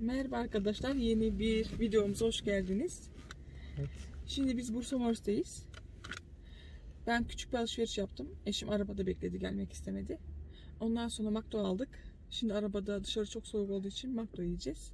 Merhaba arkadaşlar, yeni bir videomuza hoş geldiniz. Evet. Şimdi biz Bursa Mors'tayız. Ben küçük bir alışveriş yaptım. Eşim arabada bekledi, gelmek istemedi. Ondan sonra Makto aldık. Şimdi arabada dışarı çok soğuk olduğu için Makto yiyeceğiz.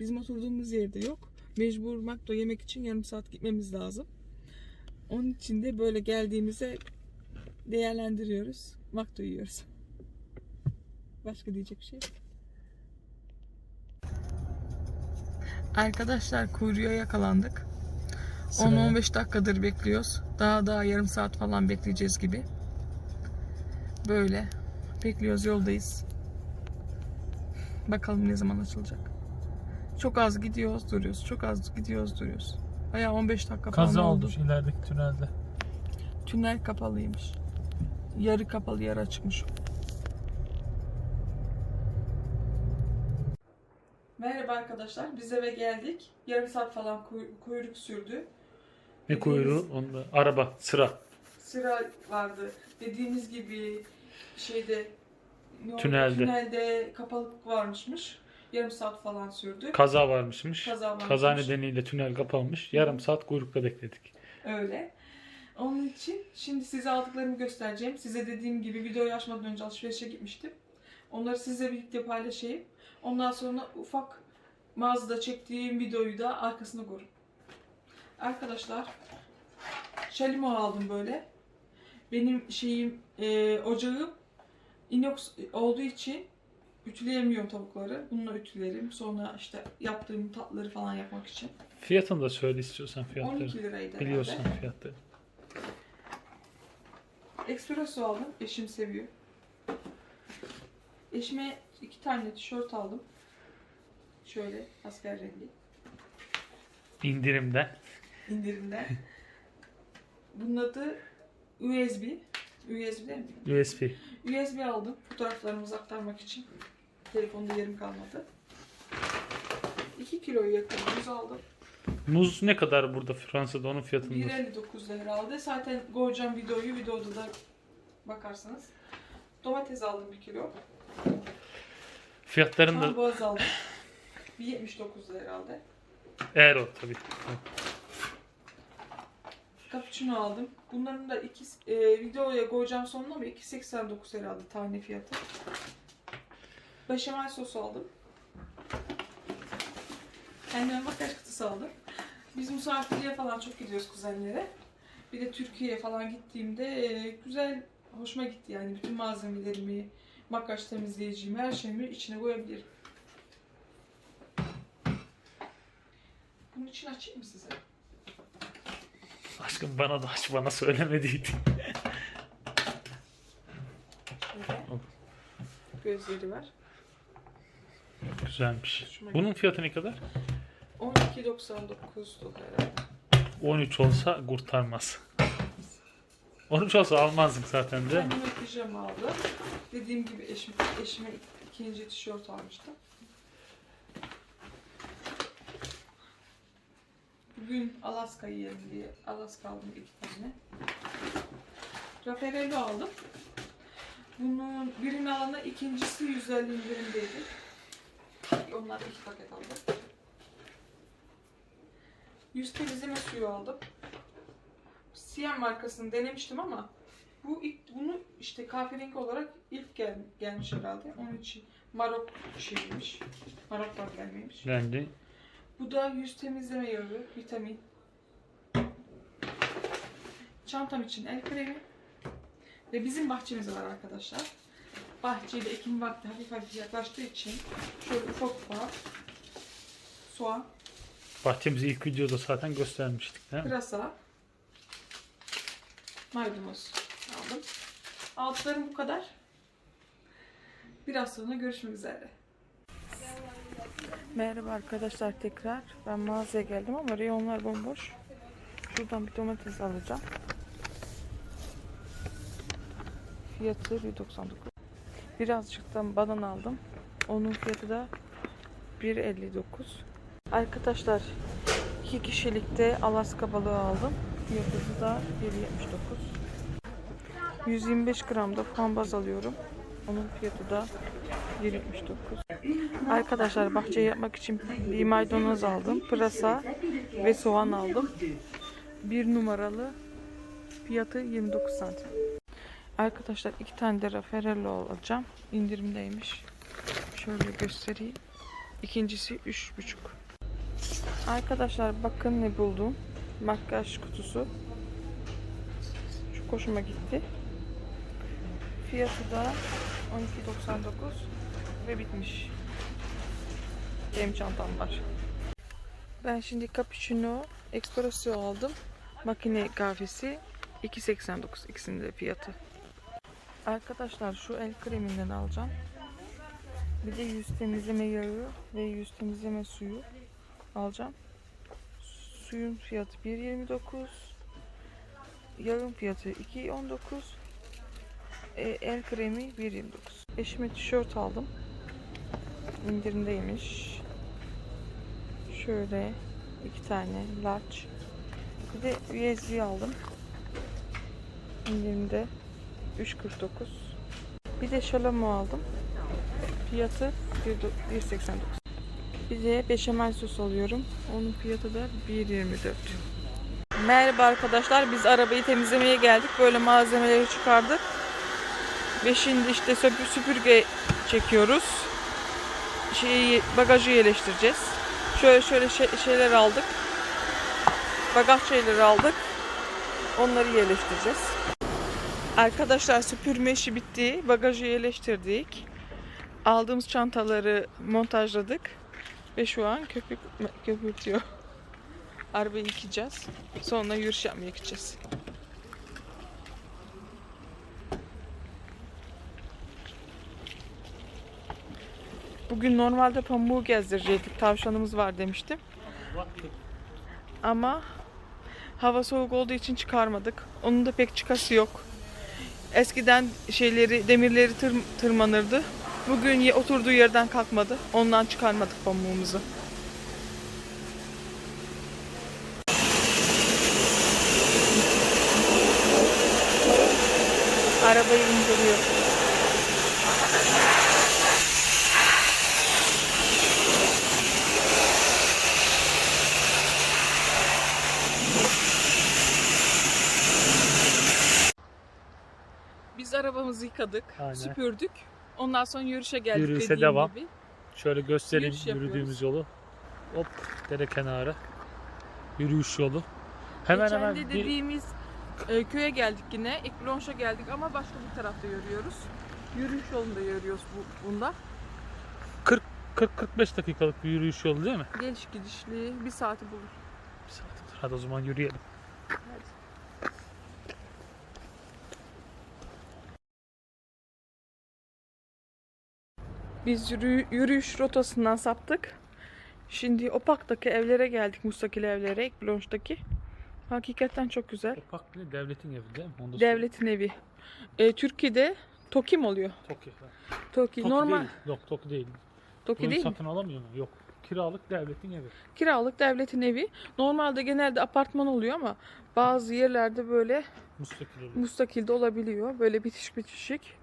Bizim oturduğumuz yerde yok. Mecbur Makto yemek için yarım saat gitmemiz lazım. Onun için de böyle geldiğimize değerlendiriyoruz. Makto yiyoruz. Başka diyecek bir şey yok. Arkadaşlar kuyruğa yakalandık. Sıraya. 10-15 dakikadır bekliyoruz. Daha daha yarım saat falan bekleyeceğiz gibi. Böyle bekliyoruz yoldayız. Bakalım ne zaman açılacak. Çok az gidiyoruz duruyoruz. Çok az gidiyoruz duruyoruz. Bayağı 15 dakika falan Kaza oldu. olmuş ilerideki tünelde. Tünel kapalıymış. Yarı kapalı yarı açıkmış. Merhaba arkadaşlar. Biz eve geldik. Yarım saat falan kuy- kuyruk sürdü. Ne kuyruğu? Onda araba, sıra. Sıra vardı. Dediğimiz gibi şeyde? Tünelde. tünelde kapalılık varmışmış. Yarım saat falan sürdü. Kaza varmışmış. Kaza varmışmış. Kaza nedeniyle tünel kapanmış. Yarım saat kuyrukta bekledik. Öyle. Onun için şimdi size aldıklarımı göstereceğim. Size dediğim gibi videoyu açmadan önce alışverişe gitmiştim. Onları sizle birlikte paylaşayım. Ondan sonra ufak mağazada çektiğim videoyu da arkasına koyun. Arkadaşlar şalimo aldım böyle. Benim şeyim e, ocağım inox olduğu için ütüleyemiyorum tavukları. Bununla ütülerim. Sonra işte yaptığım tatları falan yapmak için. Fiyatını da söyle istiyorsan 12 fiyatları. liraydı Biliyorsun herhalde. fiyatları. Espresso aldım. Eşim seviyor. Eşime iki tane tişört aldım. Şöyle asker rengi. İndirimden. indirimden. Bunun adı USB. USB değil mi? USB. USB aldım. Fotoğraflarımızı aktarmak için. Telefonda yerim kalmadı. 2 kiloyu yakın muz aldım. Muz ne kadar burada Fransa'da onun fiyatını? 1.59 herhalde. Zaten koyacağım videoyu. Videoda da bakarsanız. Domates aldım 1 kilo. Fiyatlarını da Frambuaz aldım. 1.79 herhalde. eğer o tabii. Cappuccino aldım. Bunların da iki, e, videoya koyacağım sonuna ama 2.89 herhalde tane fiyatı. Beşamel sosu aldım. Kendime makyaj kutusu aldım. Biz misafirliğe falan çok gidiyoruz kuzenlere. Bir de Türkiye'ye falan gittiğimde e, güzel, hoşuma gitti yani. Bütün malzemelerimi, makyaj temizleyicimi, her şeyimi içine koyabilirim. Bunun için açayım mı size? Aşkım bana da aç bana söylemediydin. Gözleri var. Güzelmiş. Bunun fiyatı ne kadar? 12.99'du herhalde. 13 olsa kurtarmaz. 13 olsa almazdık zaten de. Kendime pijama aldım. Dediğim gibi eşim, eşime ikinci tişört almıştım. Bugün Alaska yiyelim diye Alaska aldım iki tane. Raffaello aldım. Bunun birini alana ikincisi 150 indirimdeydi. Onlar iki paket aldım. Yüz temizleme suyu aldım. Siyah markasını denemiştim ama bu ilk bunu işte kahverengi olarak ilk gel, gelmiş herhalde. Onun için Marok şeymiş. Marok'tan gelmemiş. Yani Bu da yüz temizleme yağı, vitamin. Çantam için el kremi. Ve bizim bahçemiz var arkadaşlar. Bahçede ekim vakti hafif hafif yaklaştığı için şöyle ufak ufak soğan, bahçemizi ilk videoda zaten göstermiştik değil mi? pırasa, maydanoz aldım. Aldıklarım bu kadar. Biraz sonra görüşmek üzere. Merhaba arkadaşlar tekrar. Ben mağazaya geldim ama reyonlar bomboş. Şuradan bir domates alacağım. Fiyatı 1.99. Birazcık da badana aldım. Onun fiyatı da 1.59. Arkadaşlar iki kişilikte Alaska balığı aldım. Fiyatı da 1.79. 125 gram da fambaz alıyorum. Onun fiyatı da 1.79. Arkadaşlar bahçe yapmak için bir maydanoz aldım. Pırasa ve soğan aldım. Bir numaralı fiyatı 29 santim. Arkadaşlar iki tane de Raffaello alacağım. İndirimdeymiş. Şöyle göstereyim. İkincisi 3,5. Arkadaşlar bakın ne buldum. Makyaj kutusu. Çok hoşuma gitti. Fiyatı da 12.99 ve bitmiş. Benim çantam var. Ben şimdi cappuccino espresso aldım. Makine kahvesi 2.89 ikisinin de fiyatı. Arkadaşlar şu el kreminden alacağım. Bir de yüz temizleme yağı ve yüz temizleme suyu alacağım. Suyun fiyatı 1.29. Yağın fiyatı 2.19. E, el kremi 1.29. Eşime tişört aldım. İndirimdeymiş. Şöyle iki tane large. Bir de USB aldım. İndirimde 3.49. Bir de şalamo aldım. Fiyatı 1.89. Bir de beşamel sos alıyorum. Onun fiyatı da 1.24. Merhaba arkadaşlar. Biz arabayı temizlemeye geldik. Böyle malzemeleri çıkardık. Ve şimdi işte süpür, süpürge çekiyoruz. Şeyi, bagajı yerleştireceğiz. Şöyle şöyle şey- şeyler aldık. Bagaj şeyleri aldık. Onları yerleştireceğiz. Arkadaşlar süpürme işi bitti. Bagajı yerleştirdik. Aldığımız çantaları montajladık. Ve şu an köpük köpürtüyor. Arabayı yıkayacağız. Sonra yürüyüş yapmaya gideceğiz. Bugün normalde pamuğu gezdirecektik. Tavşanımız var demiştim. Ama hava soğuk olduğu için çıkarmadık. Onun da pek çıkası yok. Eskiden şeyleri, demirleri tır- tırmanırdı. Bugün oturduğu yerden kalkmadı. Ondan çıkarmadık pamuğumuzu. Arabayı indiriyor. Biz arabamızı yıkadık, Aynen. süpürdük. Ondan sonra yürüyüşe geldik Yürüyüşe dediğim devam. gibi. Şöyle göstereyim Yürüyüş yapıyoruz. yürüdüğümüz yolu. Hop dere kenarı. Yürüyüş yolu. Hemen Geçen hemen de bir dediğimiz e, köye geldik yine. Ekblonş'a geldik ama başka bir tarafta yürüyoruz. Yürüyüş yolunda yürüyoruz bu, bunda. 40-45 dakikalık bir yürüyüş yolu değil mi? Geliş gidişli bir saati bulur. Bir saattir. Hadi o zaman yürüyelim. Biz yürü- yürüyüş rotasından saptık. Şimdi Opak'taki evlere geldik. Mustakil evlere, Ekblonş'taki. Hakikaten çok güzel. Opak ne? Devletin evi değil mi? Onu da Devletin evi. E, Türkiye'de Tokim oluyor. Toki. Toki. Toki Normal. değil. Yok Toki değil. Toki Bunu değil mi? satın alamıyor mu? Yok. Kiralık devletin evi. Kiralık devletin evi. Normalde genelde apartman oluyor ama bazı yerlerde böyle Müstakil oluyor. mustakilde olabiliyor. Böyle bitişik bitişik.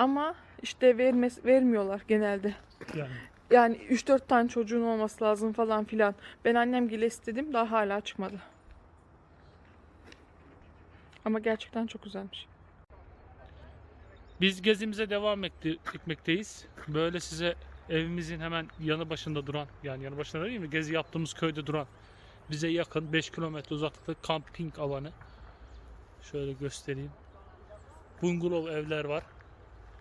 Ama işte vermez, vermiyorlar genelde. Yani Yani 3-4 tane çocuğun olması lazım falan filan. Ben annem gile istedim daha hala çıkmadı. Ama gerçekten çok güzelmiş. Biz gezimize devam etti, etmekteyiz. Böyle size evimizin hemen yanı başında duran, yani yanı başında değil mi? Gezi yaptığımız köyde duran, bize yakın 5 kilometre uzaklıkta kamping alanı. Şöyle göstereyim. Bungalov evler var.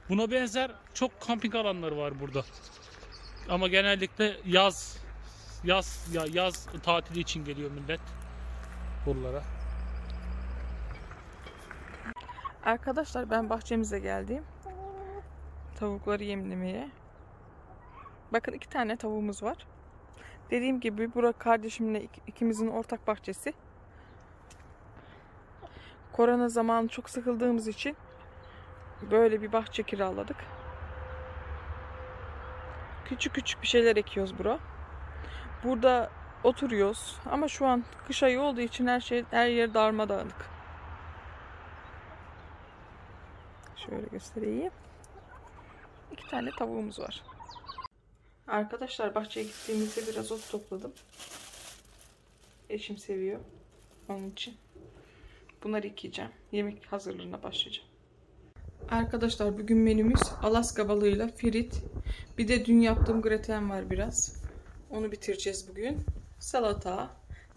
Buna benzer çok kamping alanları var burada. Ama genellikle yaz yaz ya yaz tatili için geliyor millet buralara. Arkadaşlar ben bahçemize geldim. Tavukları yemlemeye. Bakın iki tane tavuğumuz var. Dediğim gibi Burak kardeşimle ik- ikimizin ortak bahçesi. Korona zamanı çok sıkıldığımız için böyle bir bahçe kiraladık. Küçük küçük bir şeyler ekiyoruz bura. Burada oturuyoruz ama şu an kış ayı olduğu için her şey her yer darmadağınık. Şöyle göstereyim. iki tane tavuğumuz var. Arkadaşlar bahçeye gittiğimizde biraz ot topladım. Eşim seviyor. Onun için. Bunları yıkayacağım. Yemek hazırlığına başlayacağım. Arkadaşlar bugün menümüz Alaska balığıyla frit. Bir de dün yaptığım graten var biraz. Onu bitireceğiz bugün. Salata,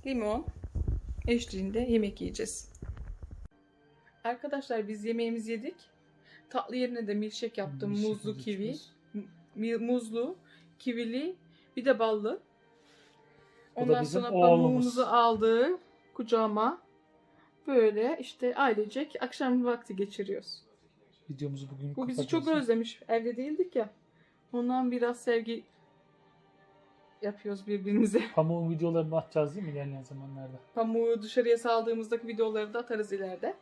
limon eşliğinde yemek yiyeceğiz. Arkadaşlar biz yemeğimizi yedik. Tatlı yerine de milkshake yaptım. Muzlu kivi. Muzlu, kivili, bir de ballı. Ondan sonra pamuğumuzu aldı kucağıma. Böyle işte ailecek akşam vakti geçiriyoruz. Videomuzu bugün Bu bizi kapatıyoruz. çok özlemiş. Evde değildik ya. Ondan biraz sevgi yapıyoruz birbirimize. Pamuğun videolarını atacağız değil mi ilerleyen zamanlarda? Pamuğu dışarıya saldığımızdaki videoları da atarız ileride.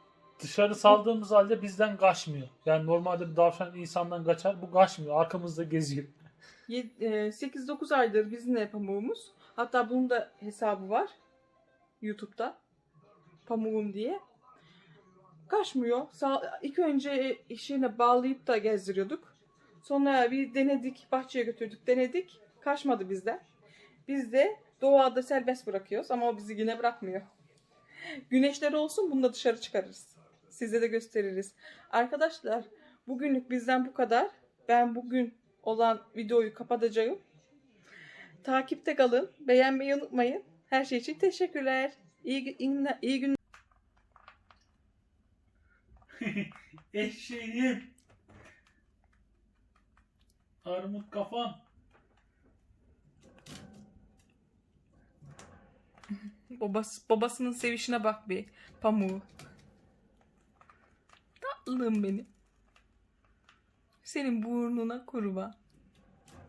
Dışarı saldığımız halde bizden kaçmıyor. Yani normalde bir davşan insandan kaçar. Bu kaçmıyor. Arkamızda geziyor. Ye- e, 8-9 aydır bizimle pamuğumuz. Hatta bunun da hesabı var. YouTube'da. Pamuğum diye. Kaçmıyor. Sa- İlk önce işine bağlayıp da gezdiriyorduk. Sonra bir denedik. Bahçeye götürdük. Denedik. Kaçmadı bizden. Biz de doğada serbest bırakıyoruz ama o bizi yine bırakmıyor. Güneşler olsun bunu da dışarı çıkarırız. Size de gösteririz. Arkadaşlar bugünlük bizden bu kadar. Ben bugün olan videoyu kapatacağım. Takipte kalın. Beğenmeyi unutmayın. Her şey için teşekkürler. İyi, iyi, iyi günler. Eşeğim. Armut kafan. Babası, babasının sevişine bak bir. Pamuğu. Tatlım benim. Senin burnuna kurban.